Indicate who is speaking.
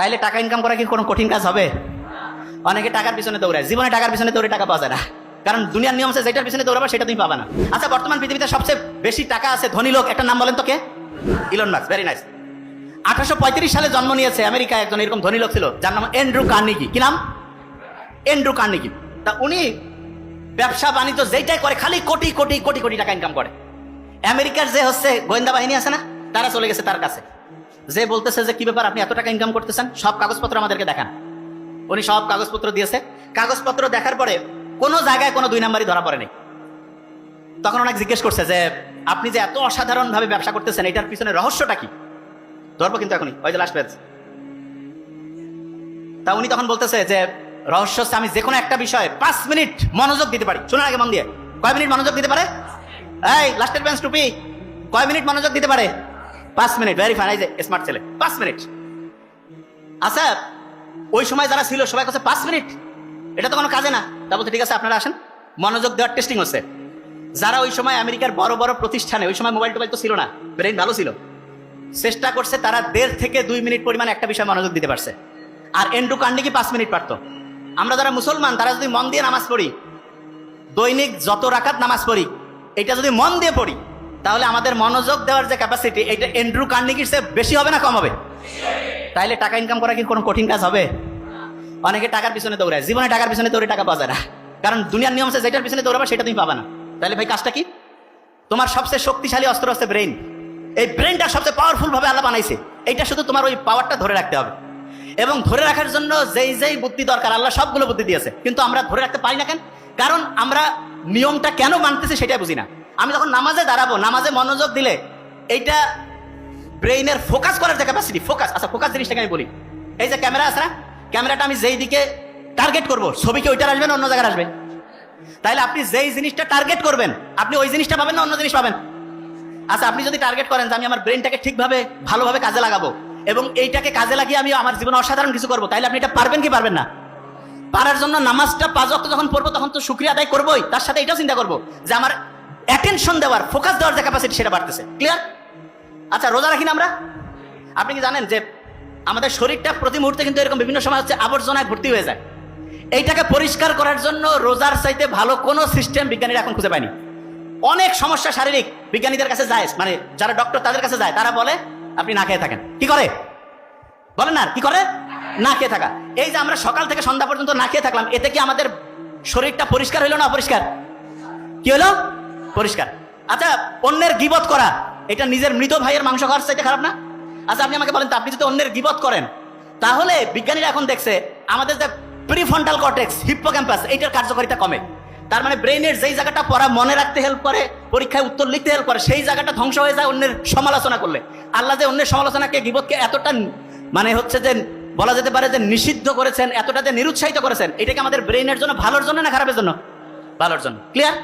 Speaker 1: তাইলে টাকা ইনকাম করা কি কোনো কঠিন কাজ হবে? অনেকে টাকার পিছনে দৌড়ায়। জীবনে টাকার পিছনে দৌড়ে টাকা পাওয়া যায় না। কারণ দুনিয়ার নিয়ম আছে, যেটার পিছনে দৌড়াবা সেটা তুমি পাবা না। আচ্ছা বর্তমান পৃথিবীতে সবচেয়ে বেশি টাকা আছে ধনী লোক একটা নাম বলেন তো কে? ইলন মাস ভেরি নাইস আঠারোশো পঁয়ত্রিশ সালে জন্ম নিয়েছে আমেরিকায় একজন এরকম ধনী লোক ছিল, যার নাম এন্ড্রু কার্নিকি কি নাম? এন্ড্রু কার্নিকি তা উনি ব্যবসা বাণিজ্য যেইটাই করে, খালি কোটি কোটি কোটি কোটি টাকা ইনকাম করে। আমেরিকার যে হচ্ছে গোয়েন্দা বাহিনী আছে না, তারা চলে গেছে তার কাছে। যে বলতেছে যে কি ব্যাপার, আপনি এত টাকা ইনকাম করতেছেন, সব কাগজপত্র আমাদেরকে দেখান। উনি সব কাগজপত্র দিয়েছে। কাগজপত্র দেখার পরে কোনো জায়গায় কোনো দুই নাম্বারই ধরা পড়েনি। তখন অনেক জিজ্ঞেস করছে যে, আপনি যে এত অসাধারণ ভাবে ব্যবসা করতেছেন, এটার পিছনে রহস্যটা কি? ধরবো কিন্তু এখনই, ওই যে লাস্ট পেজ তা উনি তখন বলতেছে যে, রহস্য হচ্ছে আমি যে কোনো একটা বিষয়ে পাঁচ মিনিট মনোযোগ দিতে পারি। শোনা আগে মন দিয়ে। কয় মিনিট মনোযোগ দিতে পারে? এই লাস্টের বেঞ্চ টুপি কয় মিনিট মনোযোগ দিতে পারে? পাঁচ মিনিট ভেরি ফাইন যে স্মার্ট ছেলে, পাঁচ মিনিট। আচ্ছা ওই সময় যারা ছিল, সবাই কাছে পাঁচ মিনিট। এটা তো কোনো কাজে না। তা বলতে ঠিক আছে, আপনারা আসেন। মনোযোগ দেওয়ার টেস্টিং হচ্ছে। যারা ওই সময় আমেরিকার বড় বড় প্রতিষ্ঠানে, ওই সময় মোবাইল টোবাইল তো ছিল না ব্রেন ভালো ছিল। চেষ্টা করছে তারা দেড় থেকে দুই মিনিট পরিমাণ একটা বিষয় মনোযোগ দিতে পারছে। আর এন্ডু কান্ডি কি পাঁচ মিনিট পারতো। আমরা যারা মুসলমান, তারা যদি মন দিয়ে নামাজ পড়ি, দৈনিক যত রাখাত নামাজ পড়ি, এটা যদি মন দিয়ে পড়ি তাহলে আমাদের মনোযোগ দেওয়ার যে ক্যাপাসিটি এটা এন্ড্রু কার্নিকির চেয়ে বেশি হবে না কম হবে? তাইলে টাকা ইনকাম করা কি কোনো কঠিন কাজ হবে? অনেকে টাকার পিছনে দৌড়ায়। জীবনে টাকার পিছনে দৌড়ে টাকা পাওয়া যায় না। কারণ দুনিয়ার নিয়ম আছে, যেটার পিছনে দৌড়াবে সেটা তুমি পাবা না। তাহলে ভাই কাজটা কি? তোমার সবচেয়ে শক্তিশালী অস্ত্র হচ্ছে ব্রেন এই ব্রেনটা সবচেয়ে পাওয়ারফুল ভাবে আল্লাহ বানাইছে। এইটা শুধু তোমার ওই পাওয়ারটা ধরে রাখতে হবে। এবং ধরে রাখার জন্য যেই যেই বুদ্ধি দরকার, আল্লাহ সবগুলো বুদ্ধি দিয়েছে। কিন্তু আমরা ধরে রাখতে পারি না কেন? কারণ আমরা নিয়মটা কেন মানতেছি সেটাই বুঝি না। আমি যখন নামাজে দাঁড়াবো, নামাজে মনোযোগ দিলে এইটা ব্রেইনের ফোকাস করার যে ক্যাপাসিটি ফোকাস। আচ্ছা ফোকাস জিনিসটাকে আমি বলি। এই যে ক্যামেরা আছে না? ক্যামেরাটা আমি যেই দিকে টার্গেট করব ছবি কি ওইটার আসবে না, অন্য জায়গায় আসবে। তাহলে আপনি যেই জিনিসটা টার্গেট করবেন, আপনি ওই জিনিসটা পাবেন না, অন্য জিনিস পাবেন। আচ্ছা আপনি যদি টার্গেট করেন যে আমি আমার ব্রেনটাকে ঠিকভাবে, ভালোভাবে কাজে লাগাবো এবং এইটাকে কাজে লাগিয়ে আমি আমার জীবনে অসাধারণ কিছু করব তাহলে আপনি এটা পারবেন কি পারবেন না? পারার জন্য নামাজটা পাঁচ অক্ট যখন পড়ব, তখন তো শুক্রিয়া আদায় করবোই, তার সাথে এটাও চিন্তা করব যে আমার অ্যাটেনশন দেওয়ার ফোকাস দেওয়ার যে ক্যাপাসিটি সেটা বাড়তেছে। ক্লিয়ার আচ্ছা রোজা রাখি না আমরা? আপনি কি জানেন যে আমাদের শরীরটা প্রতি মুহূর্তে কিন্তু এরকম বিভিন্ন সময় হচ্ছে আবর্জনায় ভর্তি হয়ে যায়। এইটাকে পরিষ্কার করার জন্য রোজার চাইতে ভালো কোনো সিস্টেম বিজ্ঞানীরা এখন খুঁজে পায়নি। অনেক সমস্যা শারীরিক বিজ্ঞানীদের কাছে যায় মানে যারা ডক্টর তাদের কাছে যায়, তারা বলে, আপনি না খেয়ে থাকেন। কি করে? বলেন না কি করে? না খেয়ে থাকা। এই যে আমরা সকাল থেকে সন্ধ্যা পর্যন্ত না খেয়ে থাকলাম, এতে কি আমাদের শরীরটা পরিষ্কার হইল না অপরিষ্কার? কি হলো পরিষ্কার। আচ্ছা অন্যের গিবত করা, এটা নিজের মৃত ভাইয়ের মাংস খাওয়ার চাইতে খারাপ না? আচ্ছা আপনি আমাকে বলেন আপনি যদি অন্যের গিবত করেন, তাহলে বিজ্ঞানীরা এখন দেখছে, আমাদের যে প্রিফ্রন্টাল কর্টেক্স হিপ্পোক্যাম্পাস এইটার কার্যকারিতা কমে। তার মানে ব্রেনের যেই জায়গাটা পড়া মনে রাখতে হেল্প করে, পরীক্ষায় উত্তর লিখতে হেল্প করে, সেই জায়গাটা ধ্বংস হয়ে যায় অন্যের সমালোচনা করলে। আল্লাহ যে অন্যের সমালোচনাকে, গিবতকে এতটা মানে হচ্ছে যে, বলা যেতে পারে যে নিষিদ্ধ করেছেন, এতটা যে নিরুৎসাহিত করেছেন, এটাকে আমাদের ব্রেনের জন্য ভালোর জন্য না খারাপের জন্য? ভালোর জন্য। ক্লিয়ার